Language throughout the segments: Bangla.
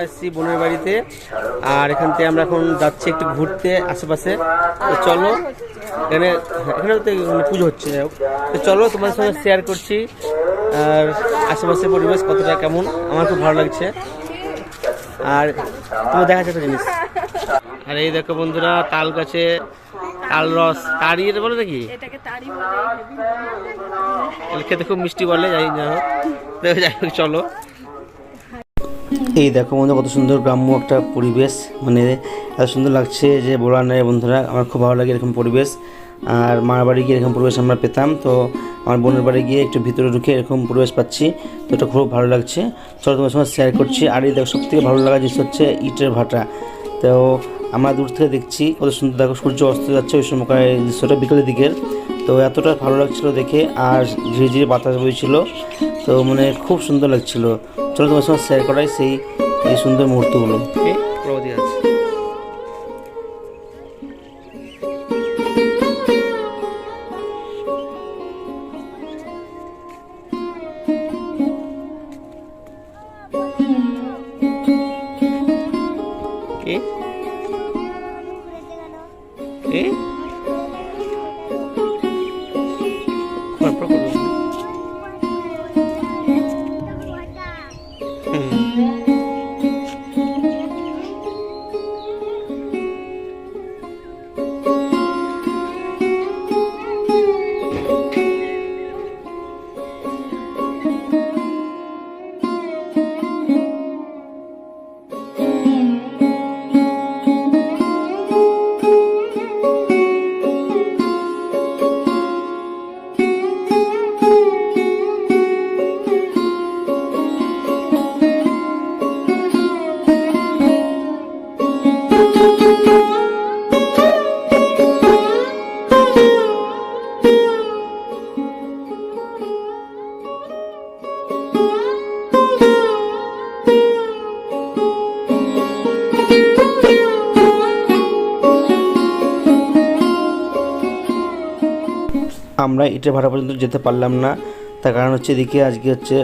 আমরা এসেছি বোনের বাড়িতে। আর এখান থেকে আমরা এখন যাচ্ছি একটু ঘুরতে আশেপাশে। তো চলো এখানে এখানে তো মানে পুজো হচ্ছে যাই। তো চলো তোমাদের সঙ্গে শেয়ার করছি। আর আশেপাশে পরিবেশ কতটা কেমন আমার খুব ভালো লাগছে। আর তুমি দেখা যাচ্ছে জিনিস। আর এই দেখো বন্ধুরা তাল গাছে তাল রস তাড়ি এটা বলে নাকি? খেতে খুব মিষ্টি বলে যাই না হোক চলো। এই দেখো বন্ধু, কত সুন্দর গ্রাম্য একটা পরিবেশ। মানে এত সুন্দর লাগছে যে বলার নেই বন্ধুরা, আমার খুব ভালো লাগে এরকম পরিবেশ। আর মার বাড়ি গিয়ে এরকম পরিবেশ আমরা পেতাম, তো আমার বোনের বাড়ি গিয়ে একটু ভিতরে ঢুকে এরকম পরিবেশ পাচ্ছি, তো এটা খুব ভালো লাগছে। চলো তোমার সঙ্গে শেয়ার করছি। আর এই দেখো সব থেকে ভালো লাগা জিনিস হচ্ছে ইটের ভাটা। তো আমরা দূর থেকে দেখছি, কত সুন্দর দেখো, সূর্য অস্ত যাচ্ছে ওই এই দৃশ্যটা বিকেলের দিকের। তো এতটা ভালো লাগছিল দেখে, আর ধীরে ধীরে বাতাস বইছিল, তো মানে খুব সুন্দর লাগছিল। চলো তোমার সঙ্গে শেয়ার করাই সেই এই সুন্দর মুহূর্তগুলো। কি কি আমরা ইটের ভাড়া পর্যন্ত যেতে পারলাম না। তার কারণ হচ্ছে এদিকে আজকে হচ্ছে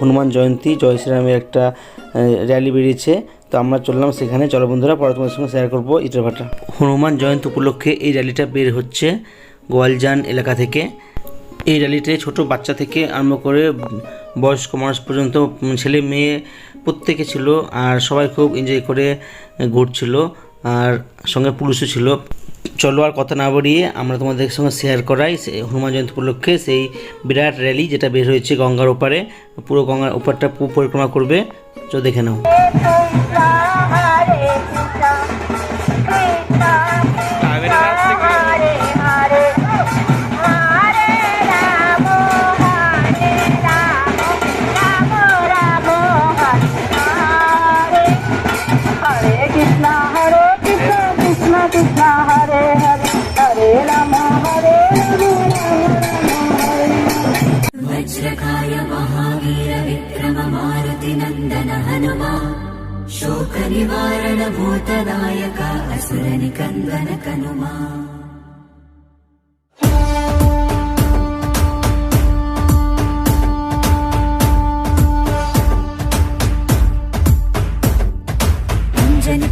হনুমান জয়ন্তী, জয় শ্রীরামের একটা র্যালি বেরিয়েছে। তো আমরা চললাম সেখানে। চলো বন্ধুরা, পরে তোমাদের সঙ্গে শেয়ার করব ইটের ভাটা। হনুমান জয়ন্তী উপলক্ষে এই র্যালিটা বের হচ্ছে গোয়ালজান এলাকা থেকে। এই র্যালিতে ছোট বাচ্চা থেকে আরম্ভ করে বয়স্ক মানুষ পর্যন্ত, ছেলে মেয়ে প্রত্যেকে ছিল আর সবাই খুব এনজয় করে ঘুরছিল। আর সঙ্গে পুলিশও ছিল। চলো আর কথা না বাড়িয়ে আমরা তোমাদের সঙ্গে শেয়ার করাই হনুমান জয়ন্তী উপলক্ষে সেই বিরাট র্যালি যেটা বের হয়েছে গঙ্গার ওপারে। পুরো গঙ্গার ওপারটা পরিক্রমা করবে। চলো দেখে নাও। నివారణ భూతనాయక అసురని కందన కనుమా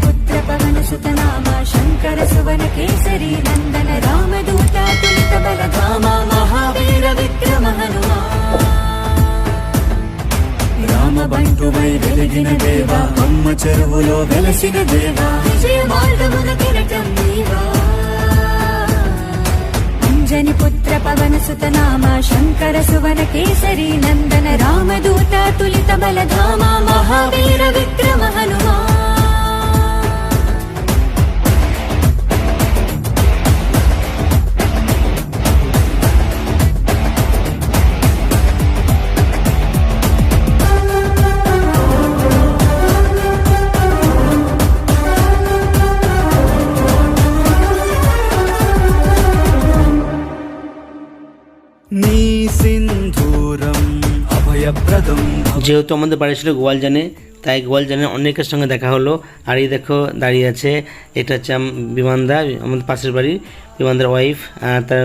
పుత్ర పవన సుతనామ శంకర సువన కేసరి నందన చెరువులో వెలసిన దేవా. విజయ మార్గమున కిరటం నీవా. అంజని పుత్ర పవన సుత నామ శంకర సువన కేసరి నందన రామదూత తులిత బలధామ మహావీర విక్రమ যেহেতু আমাদের বাড়ি ছিল গোয়ালজানে, তাই গোয়ালজানে অনেকের সঙ্গে দেখা হলো। আর এই দেখো দাঁড়িয়ে আছে, এটা হচ্ছে বিমানদা, আমাদের পাশের বাড়ির বিমানদার ওয়াইফ, আর তার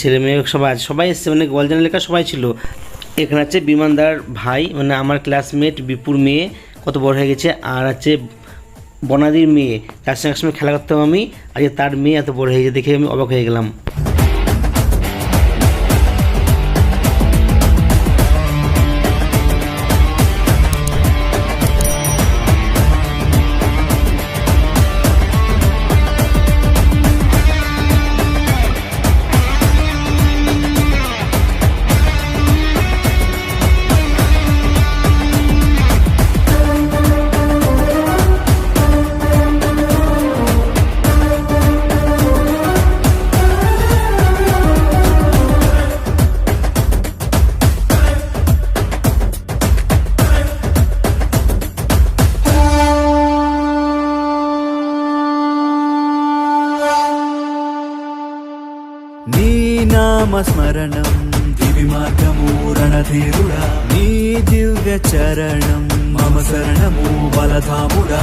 ছেলে মেয়ে সবাই সবাই এসছে মানে গোয়ালজান লেখা সবাই ছিল। এখানে আছে বিমানদার ভাই মানে আমার ক্লাসমেট বিপুর মেয়ে, কত বড় হয়ে গেছে। আর আছে বনাদির মেয়ে, তার সঙ্গে একসঙ্গে খেলা করতাম আমি, আজকে তার মেয়ে এত বড় হয়ে গেছে দেখে আমি অবাক হয়ে গেলাম। నామస్మరణం దివి మార్గము రణధీరుడా. నీ దివ్య చరణం మమ శరణము బలధాముడా.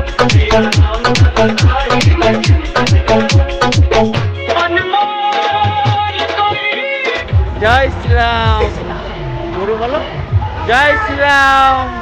Now.